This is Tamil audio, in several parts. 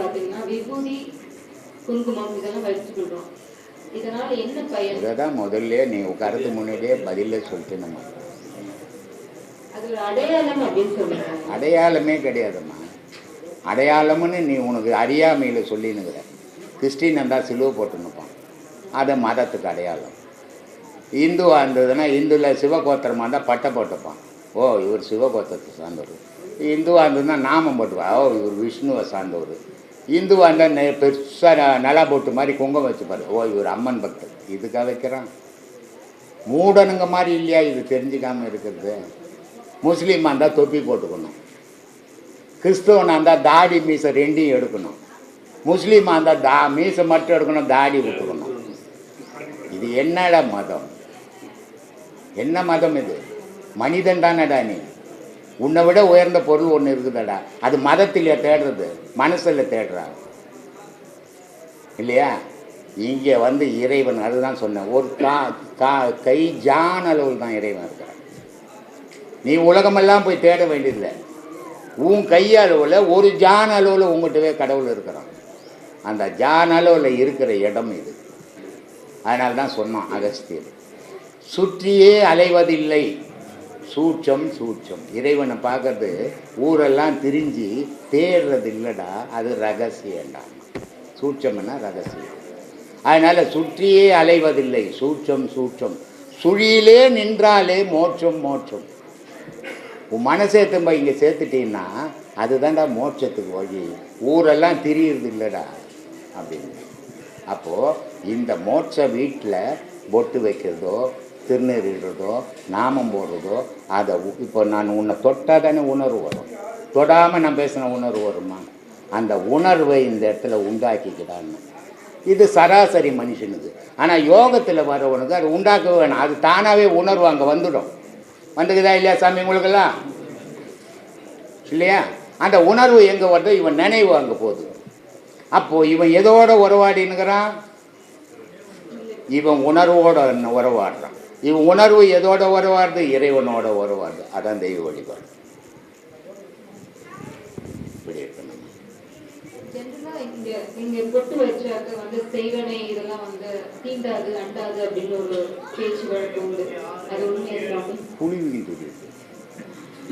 பாத்தீங்கன்னா விபூதி குங்குமம் இதெல்லாம் வச்சுக்கிட்டோம் இதனால என்ன பயன்? இதை தான் முதல்ல நீ உட்காரத்துக்கு முன்னாடியே பதிலே சொல்லிட்டு நம்ம அது அடையாளம் அப்படின்னு சொல்லுங்க அடையாளமே கிடையாதும்மா. அடையாளம்னு நீ உனக்கு அறியாமையில் சொல்லினுங்கிற. கிறிஸ்டின் இருந்தால் சிலுவை போட்டுன்னுப்பான். அது மதத்துக்கு அடையாளம். இந்துவாக இருந்ததுன்னா இந்துவில் சிவகோத்திரமாக இருந்தால் பட்டை போட்டுப்பான். ஓ இவர் சிவகோத்திரத்தை சார்ந்தவர். இந்துவாக இருந்ததுன்னா நாமம் போட்டுப்பா. ஓ இவர் விஷ்ணுவை சார்ந்தவர். இந்துவாக இருந்தால் பெருசாக நலா போட்டு மாதிரி குங்கம் வச்சுப்பார். ஓ இவர் அம்மன் பக்தர். இதுக்காக வைக்கிறான். மூடனுங்க மாதிரி இல்லையா? இது தெரிஞ்சுக்காமல் இருக்கிறது. முஸ்லீமாக இருந்தால் தொப்பி போட்டுக்கணும். கிறிஸ்தவனாக இருந்தால் தாடி மீசை ரெண்டையும் எடுக்கணும். முஸ்லீமாக இருந்தால் தா மீசை மட்டும் எடுக்கணும் தாடி விட்டுக்கணும். இது என்னடா மதம்? என்ன மதம் இது? மனிதன் தானடா நீ? உன்னை விட உயர்ந்த பொருள் ஒன்று இருக்குதடா. அது மதத்திலே தேடுறது. மனசில் தேடுறா. இல்லையா? இங்கே வந்து இறைவன் அதுதான் சொன்னேன். ஒரு கா கா கை ஜான் அளவில் தான் இறைவன் இருக்கிறான். நீ உலகமெல்லாம் போய் தேட வேண்டியதில்லை. உன் கையளவில் ஒரு ஜான் அளவில் உங்கள்கிட்டவே கடவுள் இருக்கிறான். அந்த ஜான் அளவில் இருக்கிற இடம் இது. அதனால தான் சொன்னான் அகஸ்தியர். சுற்றியே அலைவதில்லை. சூட்சம் சூட்சம். இறைவனை பார்க்கறது ஊரெல்லாம் திரிஞ்சு தேடுறது இல்லைடா அது ரகசியம்டா. சூட்சம்னா ரகசியம். அதனால் சுற்றியே அலைவதில்லை. சூட்சம் சூட்சம். சுழியிலே நின்றாலே மோட்சம் மோட்சம். உன் மனசே திரும்ப இங்கே சேர்த்துட்டீங்கன்னா அதுதான்டா மோட்சத்துக்கு வழி. ஊரெல்லாம் திரியிறது இல்லைடா அப்படின்னு. அப்போது இந்த மோட்ச வீட்டில் பொட்டு வைக்கிறதோ திருநெறிடுறதோ நாமம் போடுறதோ அதை இப்போ நான் உன்னை தொட்டால் தானே உணர்வு வரும். தொடாமல் நான் பேசின உணர்வு வருமா? அந்த உணர்வை இந்த இடத்துல உண்டாக்கிக்கிறான்னு இது சராசரி மனுஷனுக்கு ஆனால் யோகத்தில் வரவனுக்கு அது உண்டாக்க வேணும். அது தானாகவே உணர்வு அங்கே வந்துடும். வந்துக்குதா இல்லையா சாமி உங்களுக்கெல்லாம்? இல்லையா? அந்த உணர்வு எங்கே வருதோ இவன் நினைவு அங்கே போகுது. அப்போது இவன் எதோட உறவாடினுங்கிறான் இவன் உணர்வோட உறவாடுறான். இவன் உணர்வு எதோட உறவாடுது இறைவனோட உறவாடுது அதான் தெய்வ வழிபாடு. இப்படி இருக்கணும். இங்க பொட்டு வச்சாக்க வந்து செய்வனை இதெல்லாம் வந்து தீண்டாது அண்டாது அப்படின்னு ஒரு பேச்சு வழக்கு உண்டு. அது உண்மையா சுவாமி புலிவிகள் தெரியுது.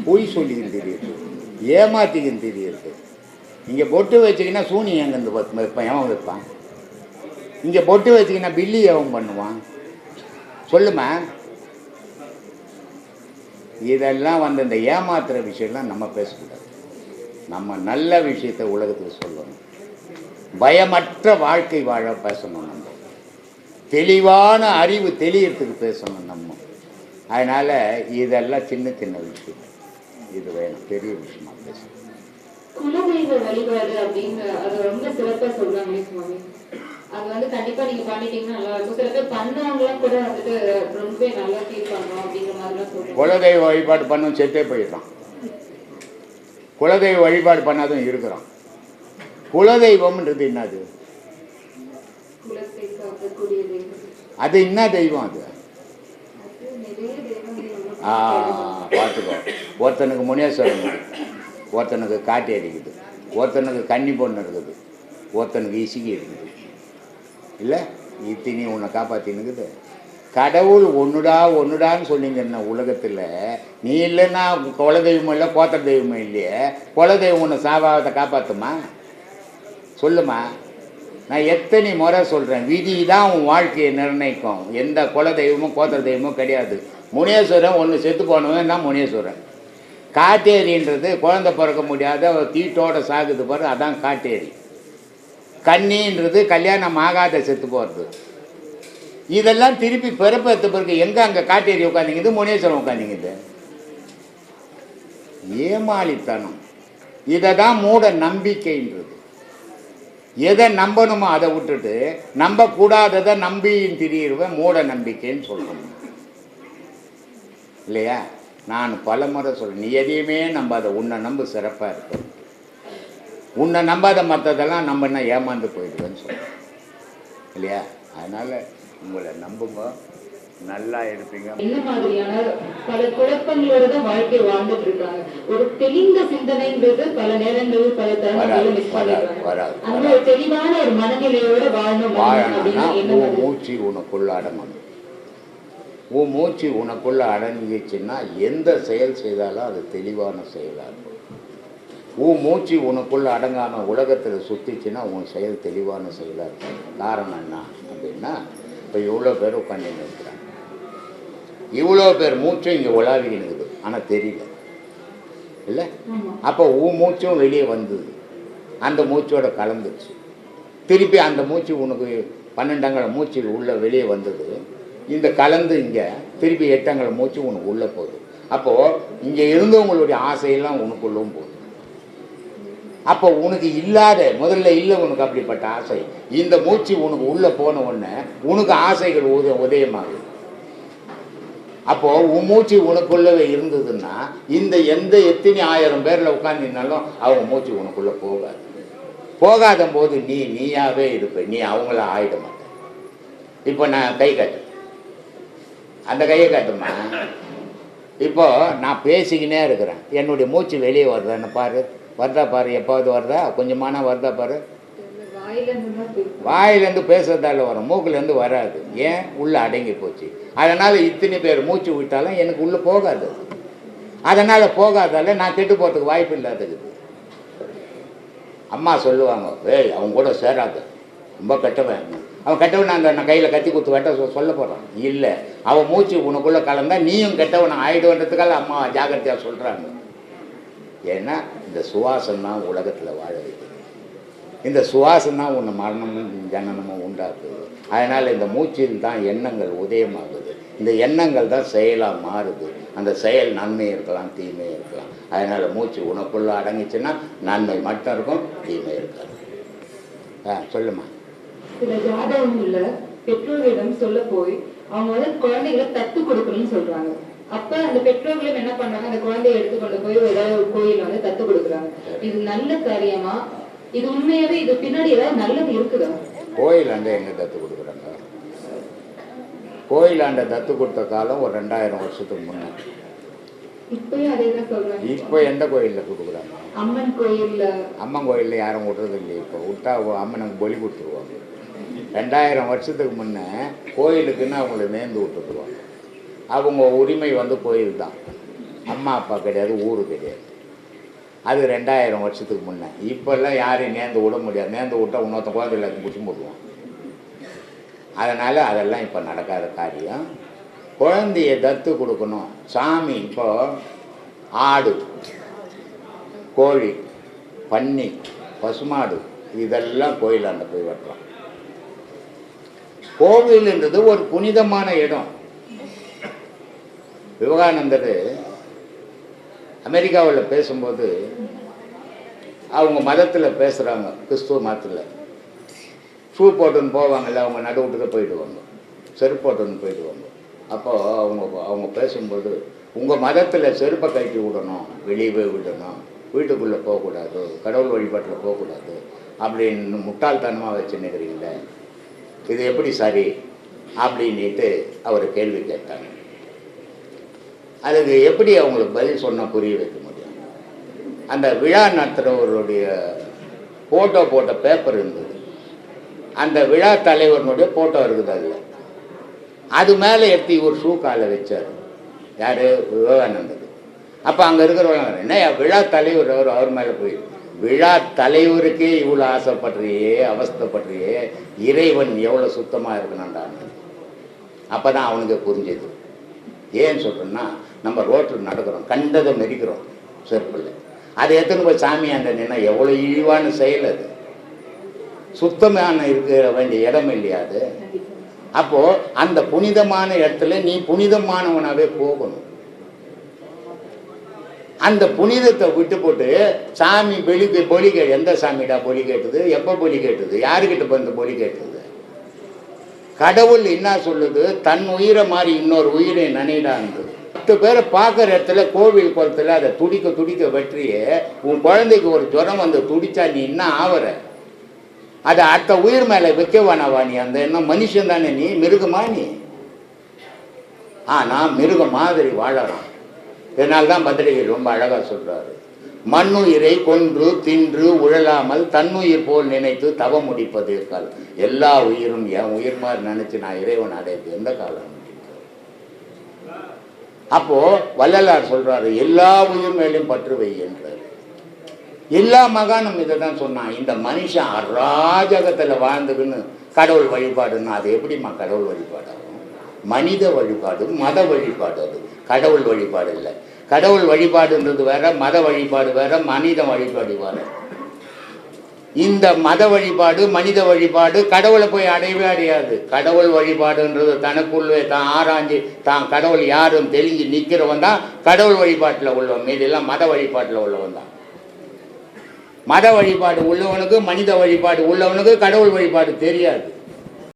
பொய் சொல்லிகள் தெரியுது. ஏமாத்திகள் தெரியுது. இங்கே பொட்டு வச்சிங்கன்னா சூனி எங்கேருந்து வைப்பான் எவன் வைப்பான்? இங்கே பொட்டு வச்சிங்கன்னா பில்லி எவன் பண்ணுவான்? சொல்லுமா? இதெல்லாம் வந்து இந்த ஏமாத்துகிற விஷயம்லாம் நம்ம பேசக்கூடாது. நம்ம நல்ல விஷயத்தை உலகத்துக்கு சொல்லணும். பயமற்ற வாழ்க்கை வாழ பேசணும் நம்ம. தெளிவான அறிவு தெளியறதுக்கு பேசணும் நம்ம. அதனால் இதெல்லாம் சின்ன சின்ன விஷயம். இது வேணும். பெரிய விஷயமா பேசணும். குலதெய்வ வழிபாடு அப்படின்னு அது ரொம்ப சிறப்பாக சொல்கிறாங்க சுவாமி. அது வந்து கண்டிப்பா நீங்க பண்ணிட்டீங்கன்னா நல்லா இருக்கும். சில பேர் பண்ணவங்களாம் கூட வந்துட்டு ரொம்பவே நல்லா ஃபீல் பண்றோம் அப்படிங்கிற மாதிரிலாம் குலதெய்வ வழிபாடு பண்ணும் செத்தே போயிடுறான். குலதெய்வ வழிபாடு பண்ணாதும் இருக்கிறான். குலதெய்வம்ன்றது என்னது? அது என்ன தெய்வம் அது? ஆ பார்த்துக்கோ. ஒருத்தனுக்கு முனேஸ்வரன். ஒருத்தனுக்கு காட்டி அடிக்குது. ஒருத்தனுக்கு கன்னி பொண்ணு இருக்குது. ஒருத்தனுக்கு இசுகி இருக்குது. இல்லை? இத்தினி உன்னை காப்பாற்றினுக்குது கடவுள் ஒன்றுடா ஒன்றுடான்னு சொன்னீங்கன்னா உலகத்தில் நீ இல்லைன்னா குல தெய்வமும் இல்லை கோத்திர தெய்வமும் இல்லையே குல தெய்வம் உன்னை சாபாவத்தை காப்பாற்றுமா சொல்லுமா. நான் எத்தனை முறை சொல்கிறேன் விதி தான் உன் வாழ்க்கையை நிர்ணயிக்கும். எந்த குல தெய்வமும் கோத்திர தெய்வமும் கிடையாது. முனேஸ்வரன் ஒன்று செத்து போனவன் தான் முனேஸ்வரன். காட்டேரின்றது குழந்தை பிறக்க முடியாத ஒரு தீட்டோட சாகுது பாரு அதான் காட்டேரி. கன்னின்றது கல்யாணம் ஆகாத செத்து போகிறது இதெல்லாம் திருப்பி பிறப்பெத்த பிறகு எங்கே அங்கே காட்டேரி உட்காந்திங்குது முனேஸ்வரம் உட்காந்திங்குது ஏமாளித்தனம் இதை. தான் மூட நம்பிக்கைன்றது. எதை நம்பணுமோ அதை விட்டுட்டு நம்பக்கூடாததை நம்பியும் திரியிடுவேன் மூட நம்பிக்கைன்னு சொல்லணும் இல்லையா? நான் பல முறை சொல்கிறேன் நீ எதையுமே நம்பாத. உன்னை நம்பு சிறப்பாக இருக்கும் உன்னை நம்பாத மற்றதெல்லாம் நம்பினா ஏமாந்து போயிடுவேன்னு சொல்கிறேன் இல்லையா? அதனால் உங்களை நம்புங்க. நல்லா இருப்பீங்க. என்ன மாதிரியான பல குழப்பங்களோட தான் வாழ்க்கை வாழ்ந்துட்டு இருக்காங்க. ஒரு தெளிந்த சிந்தனைன்றது பல நேரங்களில் பல தருணங்களில். அந்த ஒரு தெளிவான ஒரு மனநிலையோட வாழணும் வாழணும்னா என்ன உன்? மூச்சு உனக்குள்ள அடங்கணும் உன் மூச்சு உனக்குள்ள அடங்கிச்சுன்னா எந்த செயல் செய்தாலும் அது தெளிவான செயலாக இருக்கும். உன் மூச்சு உனக்குள்ள அடங்காம உலகத்தில் சுத்திச்சுன்னா உன் செயல் தெளிவான செயலாக இருக்கும் காரணம் என்ன அப்படின்னா இப்போ இவ்வளோ பேர் உட்காந்து இருக்கிறாங்க. இவ்வளோ பேர் மூச்சும் இங்கே உலாவிக்கிட்டு இருக்குது ஆனால் தெரியல. இல்லை. அப்போ உன் மூச்சும் வெளியே வந்தது. அந்த மூச்சோட கலந்துச்சு திருப்பி அந்த மூச்சு உனக்கு பன்னெண்டங்கள மூச்சு உள்ள வெளியே வந்தது. இந்த கலந்து இங்கே திருப்பி எட்டங்கள மூச்சு உனக்கு உள்ளே போகுது. அப்போது இங்கே இருந்தவங்களுடைய ஆசையெல்லாம் உனக்குள்ளும் போகுது. அப்போ உனக்கு இல்லாத முதல்ல இல்லை உனக்கு அப்படிப்பட்ட ஆசை. இந்த மூச்சு உனக்கு உள்ளே போன உடனே உனக்கு ஆசைகள் உத உதயமாகுது. அப்போது உன் மூச்சு உனக்குள்ளவே இருந்ததுன்னா இந்த எந்த எத்தனை ஆயிரம் பேரில் உட்காந்துனாலும் அவங்க மூச்சு உனக்குள்ளே போகாது. போகாத போது நீ நீயாவே இருப்ப. நீ அவங்கள ஆயிட மாட்ட. இப்போ நான் கை காட்டு. அந்த கையை காட்டுமா? இப்போ நான் பேசிக்கினே இருக்கிறேன். என்னுடைய மூச்சு வெளியே வர்றேன்னு பாரு. வருதா பாரு எப்பாவது வருதா? கொஞ்சமான வருதா பாரு. வாயிலேருந்து பேசுறதால வரும் மூக்குலேருந்து வராது. ஏன்? உள்ளே அடங்கி போச்சு. அதனால் இத்தனை பேர் மூச்சு விட்டாலும் எனக்கு உள்ளே போகாது. அதனால் போகாதால நான் கெட்டு போகிறதுக்கு வாய்ப்பு இல்லாதது. அம்மா சொல்லுவாங்க ஏய் அவங்க கூட சேராத. ரொம்ப கெட்டவன். அவன் கெட்டவன் அந்த நான் கையில் கத்தி குத்து வெட்ட சொல்ல போகிறான் இல்லை அவன் மூச்சு உனக்குள்ளே கலந்தா நீயும் கெட்டவன் ஆயிடுவன்றதுக்காக அம்மா ஜாக்கிரதையாக சொல்கிறாங்க ஏன்னா இந்த சுவாசம் தான் உலகத்தில் வாழ வைக்கிறது இந்த சுவாசம் தான் உன்னை மரணமும் ஜனனமும் உண்டாக்குது. அதனால் இந்த மூச்சில் தான் எண்ணங்கள் உதயமாகுது. இந்த எண்ணங்கள் தான் செயலாக மாறுது. அந்த செயல் நன்மை இருக்கலாம் தீமை இருக்கலாம். அதனால் மூச்சு உனக்குள்ளே அடங்கிச்சுன்னா நன்மை மட்டும் இருக்கும் தீமை இருக்காது. ஆ சொல்லுமா? சில ஜாதகங்களில் பெற்றோர்களிடம் சொல்ல போய் அவங்க வந்து குழந்தைகளை தத்து கொடுக்கணும்னு சொல்கிறாங்க அப்ப அந்த பெற்றோர்களும் என்ன பண்றாங்க அந்த குழந்தையை எடுத்து கொண்டு போய் ஏதாவது ஒரு கோயில் வந்து தத்து கொடுக்குறாங்க. இது நல்ல காரியமா? இது உண்மையாவே இது பின்னாடி ஏதாவது நல்லது இருக்குதா? கோயிலாண்ட எங்கே தத்து கொடுக்குறாங்க? கோயிலாண்ட தத்து கொடுத்த காலம் ஒரு ரெண்டாயிரம் வருஷத்துக்கு முன்னே. இப்போ எந்த கோயிலில் கொடுக்குறாங்க? அம்மன் கோயில்ல. அம்மன் கோயிலில் யாரும் விட்றது இல்லை இப்போ. விட்டா அம்மனுக்கு பலி கொடுத்துருவாங்க. ரெண்டாயிரம் வருஷத்துக்கு முன்னே கோயிலுக்குன்னு அவங்கள நேர்ந்து விட்டுருவாங்க அவங்க உரிமை வந்து கோயில் தான் அம்மா அப்பா கிடையாது ஊர் கிடையாது. அது ரெண்டாயிரம் வருஷத்துக்கு முன்னே. இப்போல்லாம் யாரையும் நேர்ந்து விட முடியாது. நேர்ந்து விட்டா இன்னொருத்த குழந்தை எல்லாத்தையும் பிடிச்சி போடுவோம் அதனால் அதெல்லாம் இப்போ நடக்காத காரியம். குழந்தைய தத்து கொடுக்கணும். சாமி இப்போ ஆடு கோழி பன்னி பசுமாடு இதெல்லாம் கோயிலாண்ட போய் வெட்டுறோம் கோவில்ன்றது ஒரு புனிதமான இடம். விவேகானந்தர் அமெரிக்காவில் பேசும்போது அவங்க மதத்தில் பேசுகிறாங்க கிறிஸ்துவ மதத்தில். ஷூ போட்டுன்னு போவாங்கல்ல அவங்க நடுவுட்டுக்கு போயிடுவாங்க. செருப்பு போட்டுன்னு போயிடுவாங்க. அப்போது அவங்க அவங்க பேசும்போது உங்கள் மதத்தில் செருப்பை கழட்டி விடணும் வெளியே போய் விடணும் வீட்டுக்குள்ளே போகக்கூடாது கடவுள் வழிபாட்டில் போகக்கூடாது அப்படின்னு முட்டாள்தனமாக வச்சுன்னுக்கிறீங்களே இது எப்படி சரி? அப்படின்ட்டு அவர் கேள்வி கேட்டாங்க. அதுக்கு எப்படி அவங்களுக்கு பதில் சொன்னால் புரிய வைக்க முடியும்? அந்த விழா நடத்துகிறவருடைய ஃபோட்டோ போட்ட பேப்பர் இருந்தது. அந்த விழா தலைவனுடைய ஃபோட்டோ இருக்குது அதில். அது மேலே எடுத்து ஒரு ஷூ காலை வச்சார். யார்? விவேகானந்தர். அப்போ அங்கே இருக்கிறவங்க என்ன விழா தலைவர் அவர் அவர் மேலே போய் விழா தலைவருக்கே இவ்வளோ ஆசைப்படுறியே அவஸ்தப்படுறியே இறைவன் எவ்வளோ சுத்தமாக இருக்கணும்டான்னு அப்போ தான் அவனுக்கு புரிஞ்சுது. ஏன்னு சொல்கிறேன்னா நம்ம ரோட்டில் நடக்கிறோம் கண்டதை மெரிக்கிறோம் செருப்பில். அதை எடுத்துன்னு போய் சாமி அந்த நின்னா எவ்வளோ இழிவான செயல் அது. சுத்தமான இருக்க வேண்டிய இடம் இல்லையா அது? அப்போது அந்த புனிதமான இடத்துல நீ புனிதமானவனாகவே போகணும். அந்த புனிதத்தை விட்டு போட்டு சாமி பொலி பொலி கே எந்த சாமிடா பொலி கேட்டது? எப்போ பொலி கேட்டது? யாருக்கிட்ட வந்து பொலி கேட்டது? கடவுள் என்ன சொல்லுது? தன் உயிரை மாதிரி இன்னொரு உயிரை நனைடான்னு பத்து பேரை பார்க்குற இடத்துல கோவில் குளத்தில் அதை துடிக்க துடிக்க வெற்றியே உன் குழந்தைக்கு ஒரு ஜுரம் வந்து துடிச்சா நீ என்ன ஆவற? அதை அடுத்த உயிர் மேலே வைக்க வேணாவா நீ? அந்த என்ன மனுஷன் தானே நீ? மிருகமா நீ? ஆனால் மிருகம் மாதிரி வாழலாம் இதனால்தான் பத்திரிகை ரொம்ப அழகாக சொல்கிறாரு மண்ணுயிரை கொன்று தின்று உழலாமல் தன்னுயிர் போல் நினைத்து தவம் முடிப்பது இருக்கால் எல்லா உயிரும் என் உயிர் மாதிரி நினைச்சு நான் இறைவன் அடையுது எந்த காலம்? அப்போ வள்ளலார் சொல்றாரு எல்லா உயிர் மேலும் பற்று வை என்றார். எல்லா மகானும் இதை தான் சொன்னான் இந்த மனுஷன் அராஜகத்தில் வாழ்ந்துக்குன்னு கடவுள் வழிபாடுன்னா அது எப்படிம்மா கடவுள் வழிபாடாகும்? மனித வழிபாடு மத வழிபாடு அது. கடவுள் வழிபாடு இல்லை. கடவுள் வழிபாடுன்றது வேற மத வழிபாடு வேற மனித வழிபாடு வேற. இந்த மத வழிபாடு மனித வழிபாடு கடவுளை போய் அடையவே அடையாது. கடவுள் வழிபாடுன்றது தனக்குள்ளே தான் ஆராய்ஞ்சு தான் கடவுள் யாரும் தெரிஞ்சு நிற்கிறவன் தான் கடவுள் வழிபாட்டில் உள்ளவன். மீதெல்லாம் மத வழிபாட்டில் உள்ளவன் தான். மத வழிபாடு உள்ளவனுக்கு மனித வழிபாடு உள்ளவனுக்கு கடவுள் வழிபாடு தெரியாது.